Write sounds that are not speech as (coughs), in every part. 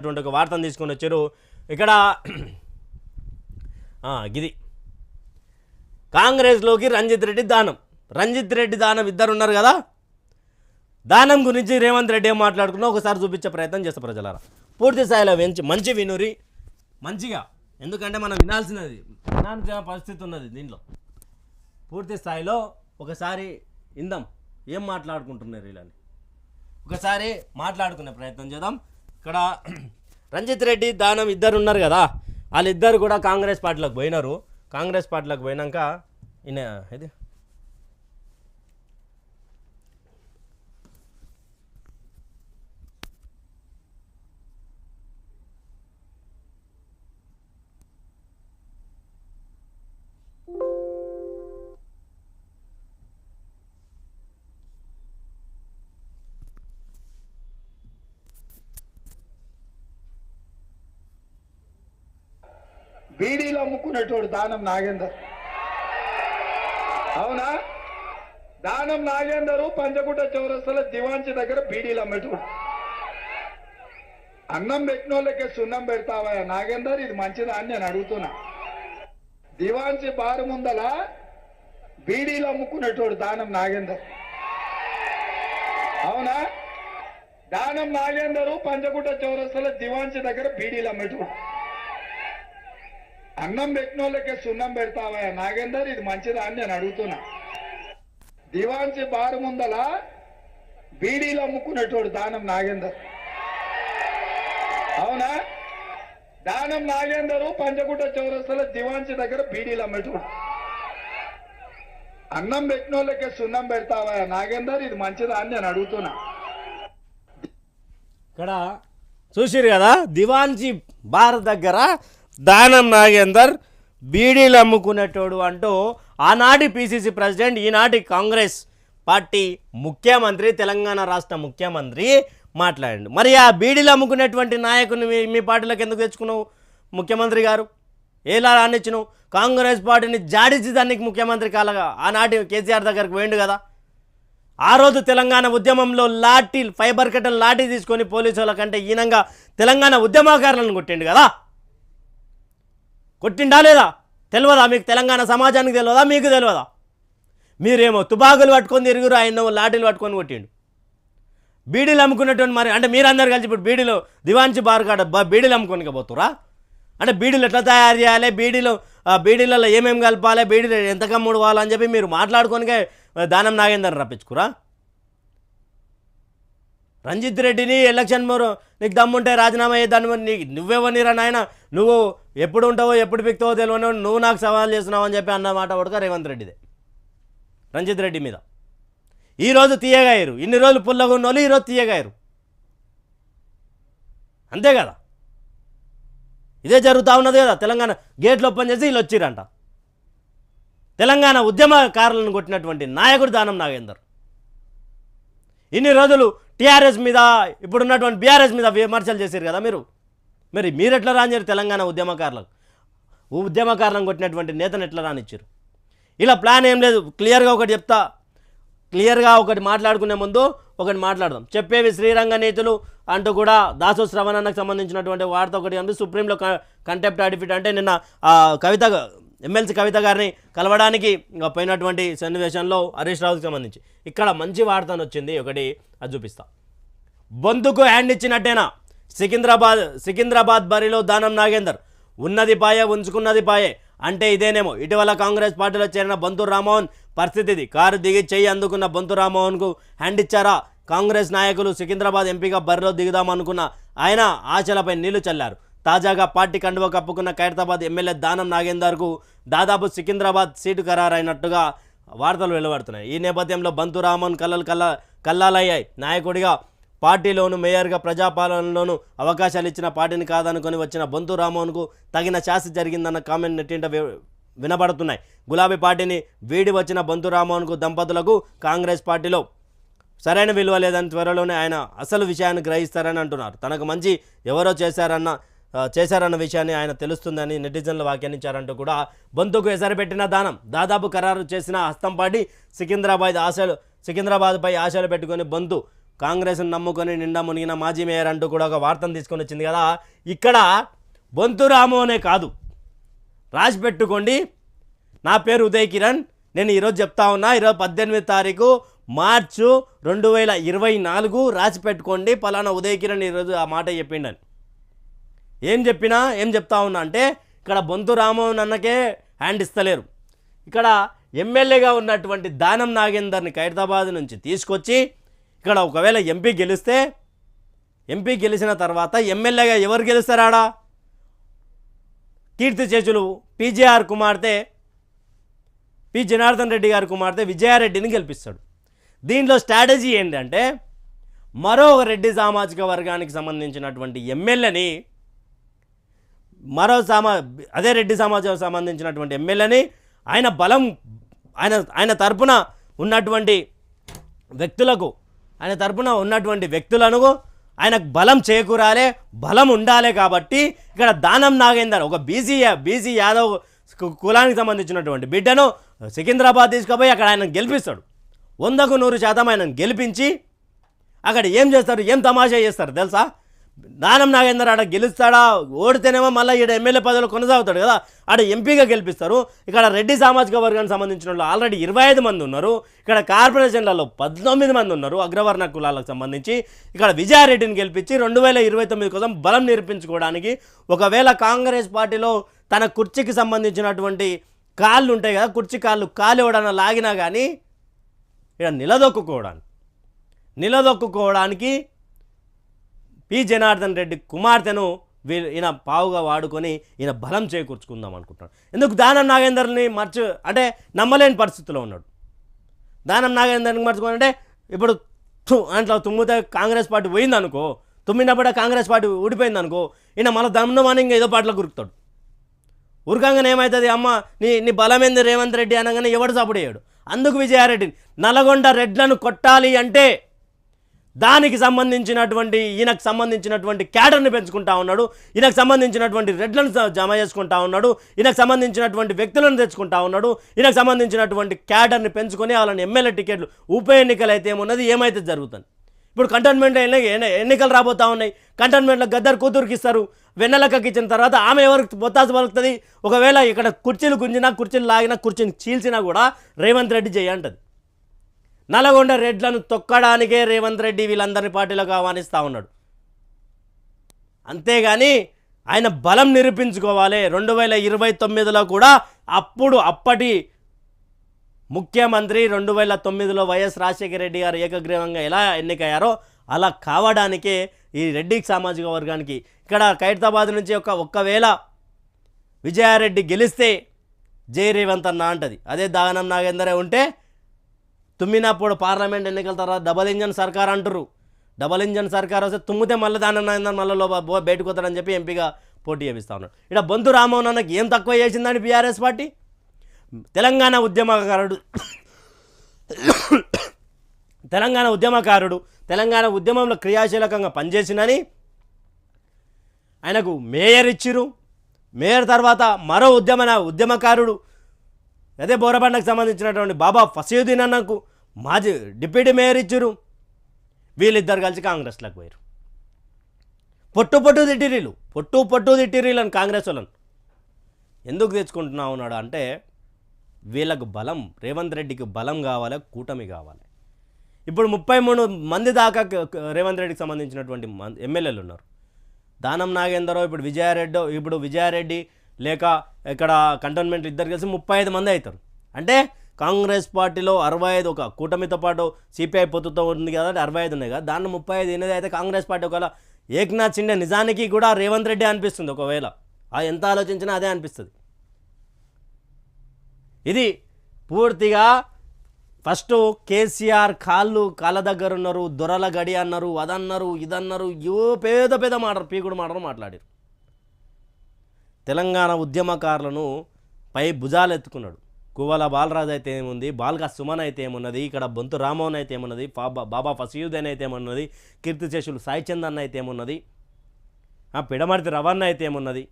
అటువంటి ఒక వార్తను తీసుకొని వచ్చారు. ఇక్కడ గిది. కాంగ్రెస్లోకి రంజిత్ రెడ్డి దానం. రంజిత్ రెడ్డి దానం ఇద్దరు ఉన్నారు కదా? దానం గురించి రేవంత్ రెడ్డి ఏం మాట్లాడుకున్నా ఒకసారి చూపించే ప్రయత్నం చేస్తా ప్రజలారా. పూర్తి స్థాయిలో మంచి మంచి వినురి. మంచిగా. ఎందుకంటే మనం వినాల్సినది. వినాల్సిన పరిస్థితి ఉన్నది దీంట్లో. పూర్తి స్థాయిలో ఒకసారి ఇందాం ఏం మాట్లాడుకుంటున్నారు వీళ్ళని? ఒకసారి మాట్లాడుకునే ప్రయత్నం చేద్దాం. ఇక్కడ రంజిత్ రెడ్డి దానం ఇద్దరు ఉన్నారు కదా. వాళ్ళిద్దరు కూడా కాంగ్రెస్ పార్టీలకు పోయినారు. కాంగ్రెస్ పార్టీలకు పోయినాక ఈయన ఇది? బీడీలు అమ్ముకునేటోడు దానం నాగేందర్. అవునా? దానం నాగేందరు పంచగుట్ట చౌరస్తల దివాంచి దగ్గర బీడీలు అమ్మేటోడు. అన్నం పెట్టినోళ్ళకే సున్నం పెడతావా నాగేందర్ ఇది మంచిదా అని నేను అడుగుతున్నా. దివాంచి బారు ముందల బీడీలు అమ్ముకునేటోడు దానం నాగేందర్. అవునా? దానం నాగేందరు పంచగుట్ట చౌరస్తల దివాంచి దగ్గర బీడీలు అమ్మేటోడు. అన్నం పెట్టిన వాళ్ళకే సున్నం పెడతావా నాగేందర్ ఇది మంచిదా అని నేను అడుగుతున్నా. దివాన్సి బారు ముందల బీడీలు అమ్ముకునేటోడు దానం నాగేందర్. అవునా? దానం నాగేందరు పంచగుట్ట చౌరస్తల దివాన్సి దగ్గర బీడీలు అమ్మేటోడు. అన్నం పెట్టిన వాళ్ళకే సున్నం పెడతావా నాగేందర్ ఇది మంచిదా అని నేను అడుగుతున్నా. ఇక్కడ చూసిరు కదా దివాన్జీ బార్ దగ్గర దానం నాగేందర్ బీడీలు అమ్ముకునేటోడు అంటూ ఆనాటి పిసిసి ప్రెసిడెంట్ ఈనాటి కాంగ్రెస్ పార్టీ ముఖ్యమంత్రి తెలంగాణ రాష్ట్ర ముఖ్యమంత్రి మాట్లాడండి. మరి ఆ బీడీలు అమ్ముకునేటువంటి నాయకుని మీ మీ పార్టీలోకి ఎందుకు తెచ్చుకున్నావు ముఖ్యమంత్రి గారు? ఎలా రానిచ్చినావు? కాంగ్రెస్ పార్టీని జాడించి దానికి ముఖ్యమంత్రి కాలగా ఆనాటి కేసీఆర్ దగ్గరకు పోయిండు కదా. ఆ రోజు తెలంగాణ ఉద్యమంలో లాఠీ ఫైబర్ కట్టలు లాఠీ తీసుకొని పోలీసు కంటే ఈనంగా తెలంగాణ ఉద్యమకారులను కొట్టిండు కదా. కొట్టిండా లేదా? తెలియదా మీకు తెలంగాణ సమాజానికి తెలియదా మీకు తెలియదా మీరేమో తుపాకులు పట్టుకొని తిరుగురు ఆయన లాఠీలు పట్టుకొని కొట్టిండు. బీడీలు అమ్ముకున్నటువంటి మరి అంటే మీరందరు కలిసి ఇప్పుడు బీడీలో దివాంచి బార్ కాడ బీడీలు అమ్ముకోనిక పోతురా అంటే బీడీలు ఎట్లా తయారు చేయాలి? బీడీలో బీడీలలో ఏమేమి కలపాలి? బీడీలు ఎంత కమ్ముడు అని చెప్పి మీరు మాట్లాడుకొనికే దానం నాగేందర్ రప్పించుకురా రంజిత్ రెడ్డిని ఎలక్షన్ మోరు నీకు దమ్ముంటే రాజీనామా చేద్దాను నీకు నువ్వెవనిరా నాయన. నువ్వు ఎప్పుడు ఉంటావో ఎప్పుడు పిక్తావో తెలియని నువ్వు నాకు సవాల్ చేస్తున్నావు అని చెప్పి అన్న మాట ఉడక రేవంత్ రెడ్డిదే. రంజిత్ రెడ్డి మీద. ఈరోజు తీయగాయరు. ఇన్ని రోజులు పుల్లగా ఉన్న వాళ్ళు ఈరోజు తీయగాయరు. అంతే కదా? ఇదే జరుగుతూ ఉన్నది కదా? తెలంగాణ గేట్లు ఓపెన్ చేసి వీళ్ళు వచ్చిరంట తెలంగాణ ఉద్యమకారులను కొట్టినటువంటి నాయకుడు దానం నాగేందర్. ఇన్ని రోజులు టీఆర్ఎస్ మీద ఇప్పుడున్నటువంటి బీఆర్ఎస్ మీద విమర్శలు చేశారు కదా మీరు? మరి మీరు ఎట్లా రానిచ్చారు తెలంగాణ ఉద్యమకారులకు? ఉద్యమకారులను కొట్టినటువంటి నేతను ఎట్లా రానిచ్చారు ఇలా ప్లాన్ ఏం లేదు. క్లియర్గా ఒకటి చెప్తా. క్లియర్గా ఒకటి మాట్లాడుకునే ముందు ఒకటి మాట్లాడదాం. చెప్పేవి శ్రీరంగ నేతలు అంటూ కూడా దాసో శ్రవణానికి సంబంధించినటువంటి వార్త ఒకటి అంటే సుప్రీంలో కంటెప్ట్ అడిఫిట్ అంటే నిన్న కవిత ఎమ్మెల్సీ కవిత గారిని కలవడానికి పోయినటువంటి సన్నివేశంలో హరీష్ రావుకి సంబంధించి. ఇక్కడ మంచి వార్తను వచ్చింది ఒకటి అది చూపిస్తా. బొందుకు హ్యాండ్ ఇచ్చినట్టేనా? సికింద్రాబాద్ సికింద్రాబాద్ బరిలో దానం నాగేందర్. ఉన్నది పాయే ఉంచుకున్నది పాయే. అంటే ఇదేనేమో ఇటీవల కాంగ్రెస్ పార్టీలో చేరిన బొంతు రామ్మోహన్ పరిస్థితి ఇది కారు దిగి చెయ్యి అందుకున్న బొంతు రామ్మోహన్కు హ్యాండ్ ఇచ్చారా? కాంగ్రెస్ నాయకులు సికింద్రాబాద్ ఎంపీగా బరిలో దిగుదామనుకున్న ఆయన ఆశలపై నీళ్ళు చల్లారు. తాజాగా పార్టీ కండువ కప్పుకున్న ఖైరతాబాద్ ఎమ్మెల్యే దానం నాగేందర్కు దాదాపు సికింద్రాబాద్ సీటు ఖరారైనట్టుగా వార్తలు వెలువడుతున్నాయి. ఈ నేపథ్యంలో బంతు రామన్ కళ్ళలు కళ్ళ కల్లాలయ్యాయి నాయకుడిగా పార్టీలోను మేయర్గా ప్రజాపాలనలోను అవకాశాలు ఇచ్చిన పార్టీని కాదనుకొని వచ్చిన బొంతు రామోహన్కు తగిన శాస్తి జరిగిందన్న కామెంట్ నెట్టింట వి- వినబడుతున్నాయి. గులాబీ పార్టీని వీడి వచ్చిన బొంతు రామోహన్కు దంపతులకు కాంగ్రెస్ పార్టీలో సరైన విలువ లేదని త్వరలోనే ఆయన అసలు విషయాన్ని గ్రహిస్తారని అంటున్నారు. తనకు మంచి ఎవరో చేశారన్న చేశారన్న విషయాన్ని ఆయన తెలుస్తుందని నెటిజన్లు వ్యాఖ్యానించారంటూ కూడా బంతుకు ఎసరపెట్టిన దానం. దాదాపు ఖరారు చేసిన హస్తంపాటి సికింద్రాబాద్ ఆశలు సికింద్రాబాద్పై ఆశలు పెట్టుకుని బంతు కాంగ్రెస్ని నమ్ముకొని నిండా మునిగిన మాజీ మేయర్ అంటూ కూడా ఒక వార్తను తీసుకొని వచ్చింది కదా. ఇక్కడ బొంతురాము అనే కాదు. రాసి పెట్టుకోండి. నా పేరు ఉదయ్ కిరణ్. నేను ఈరోజు చెప్తా ఉన్నా ఈరోజు పద్దెనిమిది తారీఖు మార్చు రెండు వేల ఇరవై నాలుగు రాసి పెట్టుకోండి. పలానా ఉదయ్ కిరణ్ ఈరోజు ఆ మాట చెప్పిండని. ఏం చెప్పినా ఏం చెప్తా ఉన్నా అంటే ఇక్కడ బొంతు రామోహన్ అన్నకే హ్యాండ్ ఇస్తలేరు. ఇక్కడ ఎమ్మెల్యేగా ఉన్నటువంటి దానం నాగేందర్ని ఖైరతాబాద్ నుంచి తీసుకొచ్చి ఇక్కడ ఒకవేళ ఎంపీ గెలిస్తే ఎంపీ గెలిచిన తర్వాత ఎమ్మెల్యేగా ఎవరు గెలుస్తారాడా కీర్తి చేచులు పీజేఆర్ కుమార్తె పి జనార్దన్ రెడ్డి గారి కుమార్తె విజయారెడ్డిని గెలిపిస్తాడు. దీనిలో స్ట్రాటజీ ఏంటంటే మరో రెడ్డి సామాజిక వర్గానికి సంబంధించినటువంటి ఎమ్మెల్యేని మరో సమా అదే రెడ్డి సమాజం సంబంధించినటువంటి ఎమ్మెల్యేని ఆయన బలం ఆయన ఆయన తరపున ఉన్నటువంటి వ్యక్తులకు ఆయన తరపున ఉన్నటువంటి వ్యక్తులను ఆయనకు బలం చేకూరాలే బలం ఉండాలి కాబట్టి ఇక్కడ దానం నాగేందర్ ఒక బీసీ బీసీ యాదవ్ కు- కులానికి సంబంధించినటువంటి బిడ్డను సికింద్రాబాద్ తీసుకుపోయి అక్కడ ఆయన గెలిపిస్తాడు. వందకు నూరు శాతం ఆయనను గెలిపించి అక్కడ ఏం చేస్తారు ఏం తమాషా చేస్తారు తెలుసా? దానం నాగేందర్ ఆడ గెలుస్తాడా? ఓడితేనేమో మళ్ళీ ఈడ ఎమ్మెల్యే పదవులు కొనసాగుతాడు కదా. ఆడ ఎంపీగా గెలిపిస్తారు. ఇక్కడ రెడ్డి సామాజిక వర్గానికి సంబంధించిన వాళ్ళు ఆల్రెడీ ఇరవై ఐదు మంది ఉన్నారు. ఇక్కడ కార్పొరేషన్లలో పద్దెనిమిది మంది ఉన్నారు అగ్రవర్ణ కులాలకు సంబంధించి. ఇక్కడ విజయారెడ్డిని గెలిపించి రెండు వేల ఇరవై తొమ్మిది కోసం బలం నిర్పించుకోవడానికి ఒకవేళ కాంగ్రెస్ పార్టీలో తన కుర్చీకి సంబంధించినటువంటి కాళ్ళు ఉంటాయి కదా కుర్చీ కాళ్ళు కాలు ఎవడన్నా లాగినా కానీ ఇక్కడ నిలదొక్కుకోవడానికి నిలదొక్కుకోవడానికి పి జనార్దన్ రెడ్డి కుమార్తెను వీ- ఈయన పావుగా వాడుకొని ఈయన బలం చేకూర్చుకుందాం అనుకుంటున్నాడు. ఎందుకు దానం నాగేందర్ని మర్చి అంటే నమ్మలేని పరిస్థితిలో ఉన్నాడు. దానం నాగేందర్ని మర్చుకోవాలంటే ఇప్పుడు అంట్లో తుమ్మితే కాంగ్రెస్ పార్టీ పోయింది అనుకో తుమ్మినప్పుడే కాంగ్రెస్ పార్టీ ఊడిపోయింది అనుకో ఈయన మళ్ళీ దమ్ముమని ఇంకా ఏదో పాటలో గురుకుతాడు. ఉరకంగానే ఏమవుతుంది అమ్మ నీ నీ బలమేంది రేవంత్ రెడ్డి అనగానే ఎవడు సపోడేయడు అందుకు విజయారెడ్డి నల్గొండ రెడ్లను కొట్టాలి అంటే దానికి సంబంధించినటువంటి ఈయనకు సంబంధించినటువంటి క్యాడర్ని పెంచుకుంటా ఉన్నాడు ఈయనకు సంబంధించినటువంటి రెడ్లను జమ చేసుకుంటా ఉన్నాడు ఈయనకు సంబంధించినటువంటి వ్యక్తులను తెచ్చుకుంటా ఉన్నాడు ఈయనకు సంబంధించినటువంటి క్యాడర్ని పెంచుకొని వాళ్ళని ఎమ్మెల్యే టికెట్లు ఉప ఎన్నికలు అయితే ఏమున్నది ఏమైతే జరుగుతుంది. ఇప్పుడు కంటోన్మెంట్ ఎన్ని- ఎన్నికలు రాబోతా ఉన్నాయి. కంటోన్మెంట్లో గద్దరు కూతురుకి ఇస్తారు. వెన్నెలకకి ఇచ్చిన తర్వాత ఆమె ఎవరికి బొత్తాసు పలుకుతుంది? ఒకవేళ ఇక్కడ కుర్చీలు గుంజినా కుర్చీలు లాగినా కుర్చీని చీల్చినా కూడా రేవంత్ రెడ్డి చేయంటది నల్గొండ రెడ్లను తొక్కడానికే రేవంత్ రెడ్డి వీళ్ళందరినీ పార్టీలోకి ఆహ్వానిస్తూ ఉన్నాడు. అంతేగాని ఆయన బలం నిరూపించుకోవాలి. రెండు వేల ఇరవై తొమ్మిదిలో కూడా అప్పుడు అప్పటి ముఖ్యమంత్రి రెండు వేల తొమ్మిదిలో వైఎస్ రాజశేఖర రెడ్డి గారు ఏకగ్రీవంగా ఎలా ఎన్నికయ్యారో అలా కావడానికే ఈ రెడ్డి సామాజిక వర్గానికి ఇక్కడ ఖైరతాబాద్ నుంచి ఒక ఒక్కవేళ విజయారెడ్డి గెలిస్తే జై రేవంత్ అన్న అంటది. అదే దానం నాగేందరే ఉంటే తుమ్మినప్పుడు పార్లమెంట్ ఎన్నికల తర్వాత డబల్ ఇంజన్ సర్కార్ అంటారు డబల్ ఇంజన్ సర్కార్ వస్తే తుమ్మితే మళ్ళీ దాని నాయన మళ్ళీ బయటకు వస్తాడని చెప్పి ఎంపీగా పోటీ చేపిస్తా ఉన్నాడు. ఇక్కడ బొంతు రామోహన్ అన్నకి ఏం తక్కువ చేసిందని బీఆర్ఎస్ పార్టీ? తెలంగాణ ఉద్యమకారుడు (coughs) తెలంగాణ ఉద్యమకారుడు తెలంగాణ ఉద్యమంలో క్రియాశీలకంగా పనిచేసినని ఆయనకు మేయర్ ఇచ్చిరు మేయర్ తర్వాత మరో ఉద్యమ ఉద్యమకారుడు అదే బోరబండకు సంబంధించినటువంటి బాబా ఫసీయుద్దీన్ అన్నకు మాజీ డిప్యూటీ మేయర్ ఇచ్చారు. వీళ్ళిద్దరు కలిసి కాంగ్రెస్లోకి పోయారు పొట్టు పొట్టు తిట్టిరీలు పొట్టు పొట్టు తిట్టిరీలు అని కాంగ్రెస్ వాళ్ళని. ఎందుకు తెచ్చుకుంటున్నావు అన్నాడు అంటే వీళ్ళకు బలం రేవంత్ రెడ్డికి బలం కావాలి కూటమి కావాలి. ఇప్పుడు ముప్పై మూడు మంది దాకా రేవంత్ రెడ్డికి సంబంధించినటువంటి ఎమ్మెల్యేలు ఉన్నారు. దానం నాగేందరో ఇప్పుడు విజయారెడ్డి ఇప్పుడు విజయారెడ్డి లేక ఇక్కడ కంటోన్మెంట్ ఇద్దరు కలిసి ముప్పై ఐదు మంది అవుతారు. అంటే కాంగ్రెస్ పార్టీలో అరవై ఐదు ఒక కూటమితో పాటు సిపిఐ పొత్తుతో ఉంది కదా అరవై ఐదు ఉన్నాయి కదా దాన్ని ముప్పై ఐదు ఎనిమిది అయితే కాంగ్రెస్ పార్టీ ఒకవేళ ఏక్నాథ్ షిండే నిజానికి కూడా రేవంత్ రెడ్డి అనిపిస్తుంది ఒకవేళ. ఆ ఎంత ఆలోచించినా అదే అనిపిస్తుంది. ఇది పూర్తిగా ఫస్ట్ కేసీఆర్ కాళ్ళు కాళ్ళ దగ్గర ఉన్నారు దొరల గడి అన్నారు అదన్నారు ఇదన్నారు యో పేద పేద మాటలు పీకుడు మాటలు మాట్లాడారు. తెలంగాణ ఉద్యమకారులను పై భుజాలు ఎత్తుకున్నాడు కువ్వల బాలరాజ్ అయితే ఏముంది? బాల్గా సుమన్ అయితే ఏమున్నది? ఇక్కడ బొంతు రామోహన్ అయితే ఏమున్నది? బాబా బాబా ఫసీయుద్దీన్ అయితే ఏమున్నది? కీర్తిశేషులు సాయిచంద్ అన్న అయితే ఏమున్నది? ఆ పిడమర్తి రవణ అయితే ఏమున్నది?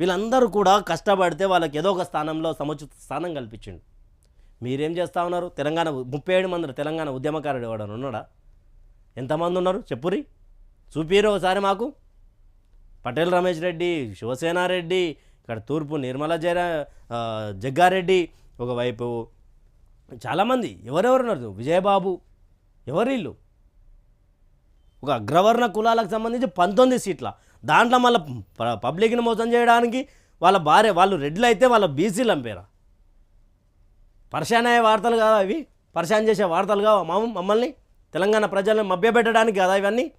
వీళ్ళందరూ కూడా కష్టపడితే వాళ్ళకి ఏదో ఒక స్థానంలో సముచిత స్థానం కల్పించిండు. మీరేం చేస్తా ఉన్నారు? తెలంగాణ ముప్పై ఏడు మంది తెలంగాణ ఉద్యమకారుడు ఎవడన్నా ఉన్నాడా? ఎంతమంది ఉన్నారు? చెప్పురి. చూపిరు ఒకసారి మాకు. పటేల్ రమేష్ రెడ్డి శివసేనారెడ్డి ఇక్కడ తూర్పు నిర్మల జర జగ్గారెడ్డి ఒకవైపు. చాలామంది ఎవరెవరు ఉన్నారు? విజయబాబు ఎవరు ఒక అగ్రవర్ణ కులాలకు సంబంధించి పంతొమ్మిది సీట్ల. దాంట్లో మళ్ళీ ప- పబ్లిక్ని మోసం చేయడానికి వాళ్ళ భార్య వాళ్ళు రెడ్లు అయితే వాళ్ళ బీసీలు అంపేరా పరిశాన్ అయ్యే వార్తలు కాదా ఇవి? పరిశాన్ చేసే వార్తలు కావా? మమ్మల్ని? తెలంగాణ ప్రజలను మభ్యపెట్టడానికి కదా ఇవన్నీ?